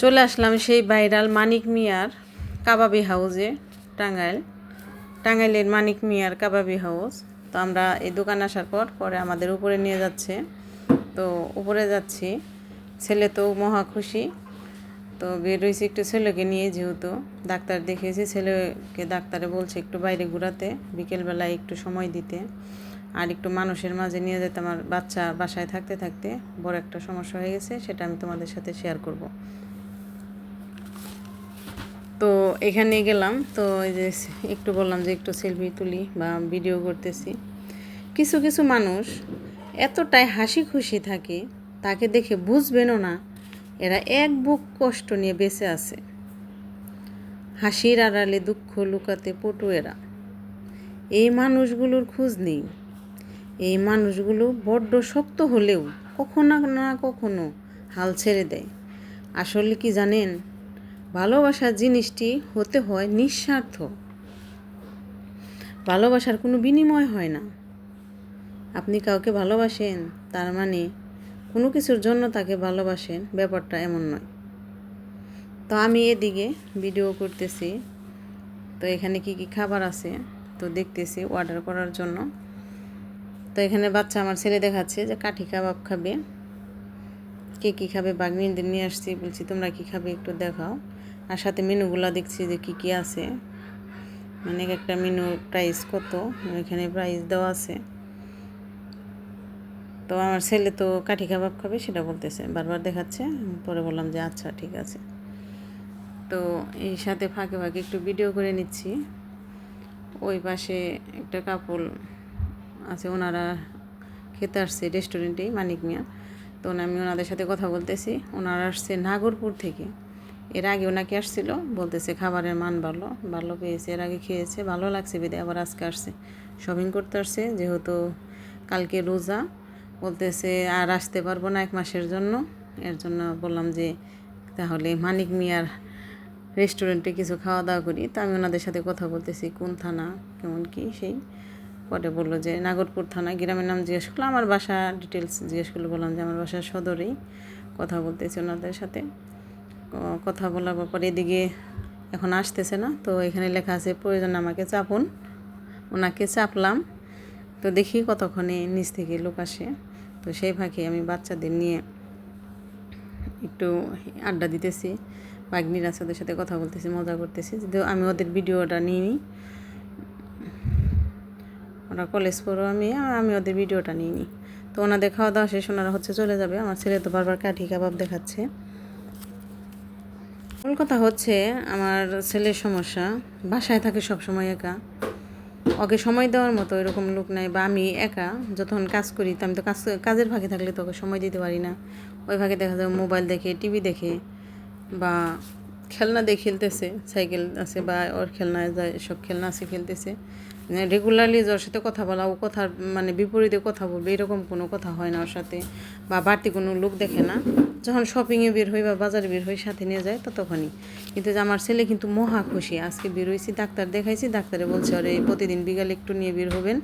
চলে আসলাম সেই ভাইরাল মানিক মিয়ার কাবাবি হাউসে, টাঙ্গাইল। টাঙ্গাইলের মানিক মিয়ার কাবাবি হাউস। তো আমরা এই দোকান আসার পর পরে আমাদের উপরে নিয়ে যাচ্ছে। তো উপরে যাচ্ছি। ছেলে তো মহা খুশি। তো বের হয়েছি একটু ছেলেকে নিয়ে যেহেতু। ডাক্তার দেখিয়েছি, ছেলেকে ডাক্তারে বলছে একটু বাইরে ঘোরাতে, বিকেলবেলায় একটু সময় দিতে। আর একটু মানুষের মাঝে নিয়ে যেতে আমার বাচ্চা বাসায় থাকতে থাকতে বড় একটা সমস্যা হয়ে গেছে, সেটা আমি তোমাদের সাথে শেয়ার করব। এখানে গেলাম। তো এই যে একটু বললাম যে একটু সেলফি তুলি বা ভিডিও করতেছি। কিছু কিছু মানুষ এতটাই হাসি খুশি থাকে, তাকে দেখে বুঝবেনও না। এরা এক বুক কষ্ট নিয়ে বেঁচে আছে। হাসির আড়ালে দুঃখ লুকাতে পটু এরা। এই মানুষগুলোর খোঁজ নেই। এই মানুষগুলো বড্ড শক্ত হলেও কখনো না কখনো হাল ছেড়ে দেয়। আসলে কি জানেন? ভালোবাসার জিনিসটি হতে হয় নিঃস্বার্থ। ভালোবাসার কোনো বিনিময় হয় না। আপনি কাউকে ভালোবাসেন, তার মানে কোনো কিছুর জন্য তাকে ভালোবাসেন, ব্যাপারটা এমন নয়। তো আমি এদিকে ভিডিও করতেছি। তো এখানে কি কি খাবার আছে? তো দেখতেছি অর্ডার করার জন্য। তো এখানে বাচ্চা আমার ছেলে দেখাচ্ছে যে কাঠি কাবাব খাবে। কে কী খাবে? বাগনিদের নিয়ে আসছি, বলছি তোমরা কী খাবে একটু দেখাও। আর সাথে মেনুগুলো দেখছি যে কী কী আছে। মানে একটা মেনু প্রাইস কত এখানে প্রাইস দেওয়া আছে। তো আমার ছেলে তো কাঠি কাবাব খাবে, সেটা বলতেছে, বারবার দেখাচ্ছে, পরে বললাম যে আচ্ছা ঠিক আছে। তো এই সাথে ফাঁকে ফাঁকে একটু ভিডিও করে নিচ্ছি। ওই পাশে একটা কাপড় আছে, ওনারা খেতে আসছে রেস্টুরেন্টেই মানিক মিয়া। তো আমি ওনাদের সাথে কথা বলতেছি। ওনারা আসছে নাগরপুর থেকে। এর আগে ওনাকে আসছিল, বলতেছে খাবারের মান ভালো ভালো পেয়েছে, এর আগে খেয়েছে, ভালো লাগছে বেদে আবার আজকে আসছে। শপিং করতে আসছে, যেহেতু কালকে রোজা, বলতেছে আর আসতে পারব না এক মাসের জন্য। এর জন্য বললাম যে, তাহলে মানিক মিয়ার রেস্টুরেন্টে কিছু খাওয়া দাওয়া করি। তো আমি ওনাদের সাথে কথা বলতেছি, কোন থানা, কেমন কি সেই। পরে বলল যে, নাগরপুর থানা, গ্রামের নাম জিজ্ঞেস করল, আমার বাসা ডিটেলস জিজ্ঞেস করল, বললাম যে আমার বাসা সদরেই। কথা বলতেছি ওনাদের সাথে। কথা বলার পরে এদিকে এখন আসতেছে না, তো এখানে লেখা আছে, প্রয়োজন আমাকে চাপুন। ওনাকে চাপলাম। তো দেখি কতক্ষণে নিচ থেকে লোক আসে। তো সেই ফাঁকে আমি বাচ্চাদের নিয়ে একটু আড্ডা দিতেছি। বাগনির আছে ওদের সাথে কথা বলতেছি, মজা করতেছি। যদিও আমি ওদের ভিডিওটা নিই নি ওরা কলেজ পড়ো আমি আমি ওদের ভিডিওটা নিই নি তো ওনাদের খাওয়া দাওয়া শেষ, ওনারা হচ্ছে চলে যাবে। আমার ছেলে তো বারবার কাঠি কাবাব দেখাচ্ছে। মূল কথা হচ্ছে আমার ছেলের সমস্যা। বাসায় থাকে সব সময় একা। ওকে সময় দেওয়ার মতো এরকম লোক নাই বা আমি একা। যখন কাজ করি, তো আমি তো কাজ, কাজের ভাগে থাকলে তো ওকে সময় দিতে পারি না। ওই ভাগে দেখা যায় মোবাইল দেখে, টিভি দেখে বা খেলনা দিয়ে খেলতেছে, সাইকেল আছে বা ওর খেলনা যায় সব খেলনা আছে, খেলতেছে। রেগুলারলি ওর সাথে কথা বলা, ও কথার মানে বিপরীতে কথা বলবে, এরকম কোনো কথা হয় না ওর সাথে। বা বাড়তি কোনো লোক দেখে না। যখন শপিংয়ে বের হই বা বাজারে বের হই, সাথে নিয়ে যায়, ততক্ষণই। কিন্তু যে আমার ছেলে কিন্তু মহা খুশি। আজকে বের হয়েছি ডাক্তার দেখাইছি, ডাক্তারে বলছে ওরে প্রতিদিন বিকালে একটু নিয়ে বের হবেন।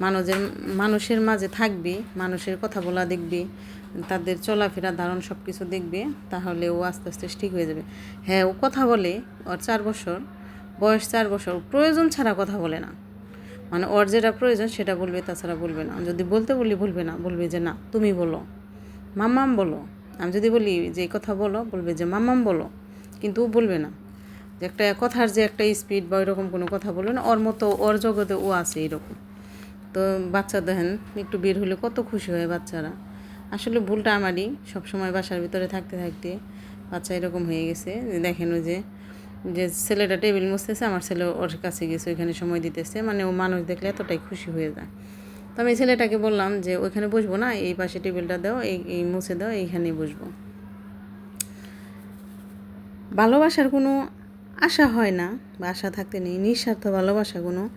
মানুষের মানুষের মাঝে থাকবে, মানুষের কথা বলা দেখবে। তাদের চলাফেরা, ধারণ সব কিছু দেখবে, তাহলে ও আস্তে আস্তে ঠিক হয়ে যাবে। হ্যাঁ ও কথা বলে, ওর চার বছর, বয়স চার বছর, প্রয়োজন ছাড়া কথা বলে না। মানে ওর যেটা প্রয়োজন, সেটা বলবে, তাছাড়া বলবে না। যদি বলতে বলি, বলবে না, বলবে যে না, তুমি বলো। মাম্মাম বলো। আমি যদি বলি যে কথা বলো, বলবে যে মাম্মাম বলো। কিন্তু ও বলবে না। যে একটা কথার যে একটা স্পিড বা ওইরকম কোনো কথা বলবে না, ওর মতো, ওর জগতে ও আছে এরকম। তো বাচ্চা দেখেন, একটু বের হলে কত খুশি হয় বাচ্চারা। আসলে ভুলটা আমারই। সবসময় বাসার ভিতরে থাকতে থাকতে বাচ্চা এরকম হয়ে গেছে। দেখেন ওই যে যে ছেলেটা টেবিল মুছতেছে, আমার ছেলে ওর কাছে গেছে, ওইখানে সময় দিতেছে। মানে ও মানুষ দেখলে এতটাই খুশি হয়ে যায়। তো আমি ছেলেটাকে বললাম যে, ওইখানে বসবো না? এই পাশে টেবিলটা দাও, এই এই মুছে দাও, এইখানেই বসবো। ভালোবাসার কোনো আশা হয় না বা আশা থাকতে নেই। নিঃস্বার্থ ভালোবাসা কোনো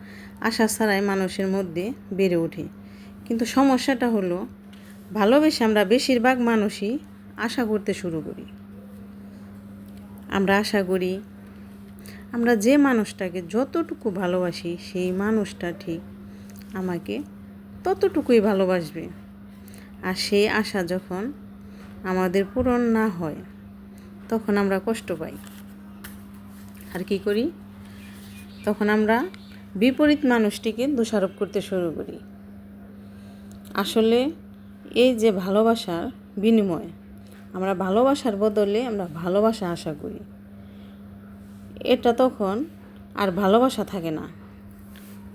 আশা ছাড়াই মানুষের মধ্যে বেড়ে ওঠে। কিন্তু সমস্যাটা হলো ভালোবেসে আমরা বেশিরভাগ মানুষই আশা করতে শুরু করি। আমরা আশা করি আমরা যে মানুষটাকে যতটুকু ভালোবাসি, সেই মানুষটা ঠিক আমাকে ততটুকুই ভালোবাসবে। আর সেই আশা যখন আমাদের পূরণ না হয়, তখন আমরা কষ্ট পাই। আর কি করি? তখন আমরা বিপরীত মানুষটিকে দোষারোপ করতে শুরু করি। আসলে এই যে ভালোবাসার বিনিময়, আমরা ভালোবাসার বদলে আমরা ভালোবাসা আশা করি। এটা তখন আর ভালোবাসা থাকে না।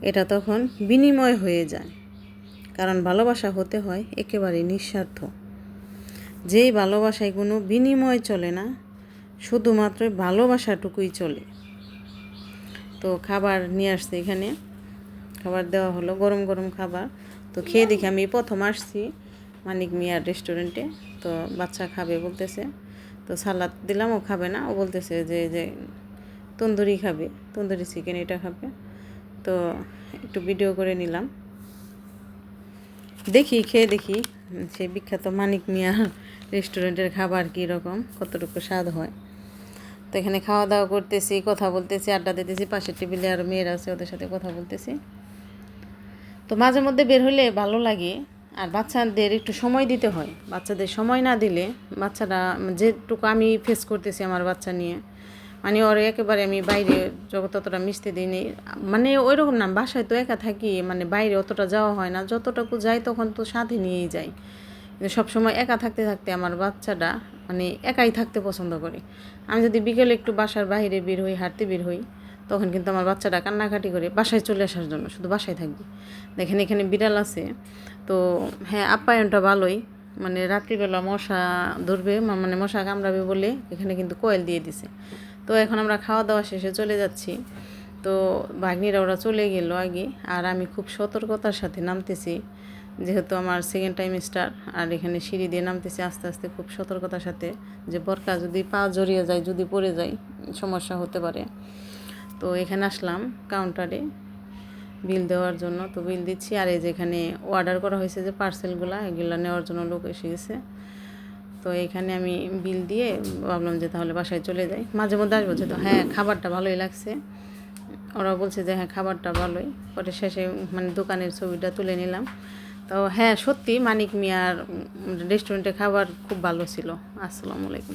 এটা তখন বিনিময় হয়ে যায়। কারণ ভালোবাসা হতে হয় একেবারে নিঃস্বার্থ। যেই ভালোবাসায় কোনো বিনিময় চলে না, শুধুমাত্র ভালোবাসাটুকুই চলে। তো খাবার নিয়ে আসছে এখানে। খাবার দেওয়া হলো, গরম গরম খাবার। তো খেয়ে দেখি আমি প্রথম আসছি। মানিক মিয়ার রেস্টুরেন্টে তো বাচ্চা খাবে বলতেছে, তো সালাদ দিলাম, ও খাবে না, ও বলতেছে যে যে তন্দুরি খাবে, তন্দুরি চিকেন এটা খাবে, তো একটু ভিডিও করে নিলাম। দেখি, খেয়ে দেখি, সেই বিখ্যাত মানিক মিয়া রেস্টুরেন্টের খাবার কী রকম কতটুকু স্বাদ হয়। তো এখানে খাওয়া দাওয়া করতেছি, কথা বলতেছি, আড্ডা দিতেছি, পাশের টেবিলে আর মেয়েরা আছে, ওদের সাথে কথা বলতেছি। তো মাঝে মধ্যে বের হলে ভালো লাগে আর বাচ্চাদের একটু সময় দিতে হয়। বাচ্চাদের সময় না দিলে বাচ্চারা যেটুকু আমি ফেস করতেছি আমার বাচ্চা নিয়ে মানে ওর একেবারে আমি বাইরে জগৎ অতটা মিশতে দিইনি। মানে ওই রকম না, বাসায় তো একা থাকি মানে বাইরে অতটা যাওয়া হয় না। যতটুকু যাই তখন তো সাথে নিয়েই যাই। কিন্তু সবসময় একা থাকতে থাকতে আমার বাচ্চাটা মানে একাই থাকতে পছন্দ করে। আমি যদি বিকেলে একটু বাসার বাইরে বের হই, হাঁটতে বের হই তখন কিন্তু আমার বাচ্চাটা কান্নাকাটি করে বাসায় চলে আসার জন্য, শুধু বাসায় থাকবে দেখেন এখানে বিড়াল আছে। তো হ্যাঁ আপ্যায়নটা ভালোই। মানে রাত্রিবেলা মশা ধরবে মানে মশা কামড়াবে বলে এখানে কিন্তু কয়েল দিয়ে দিছে। তো এখন আমরা খাওয়া দাওয়া শেষে চলে যাচ্ছি। তো ভাগ্নিরা ওরা চলে গেল আগে, আর আমি খুব সতর্কতার সাথে নামতেছি। যেহেতু আমার সেকেন্ড টাইম স্টার আর এখানে সিঁড়ি দিয়ে নামতেছি আস্তে আস্তে খুব সতর্কতার সাথে। যে বরকা যদি পা জড়িয়ে যায়, যদি পড়ে যায়, সমস্যা হতে পারে। তো এখানে আসলাম কাউন্টারে বিল দেওয়ার জন্য। তো বিল দিচ্ছি আর এই যে এখানে অর্ডার করা হয়েছে যে পার্সেলগুলো এগুলো নেওয়ার জন্য লোক এসে গেছে। তো এখানে আমি বিল দিয়ে ভাবলাম যে তাহলে বাসায় চলে যাই। মাঝে মধ্যে আসব তো হ্যাঁ খাবারটা ভালোই লাগছে। ওরা বলছে যে হ্যাঁ খাবারটা ভালোই। পরে শেষে মানে দোকানের ছবিটা তুলে নিলাম। তো হ্যাঁ সত্যি মানিক মিয়ার রেস্টুরেন্টে খাবার খুব ভালো ছিল। আসসালামু আলাইকুম।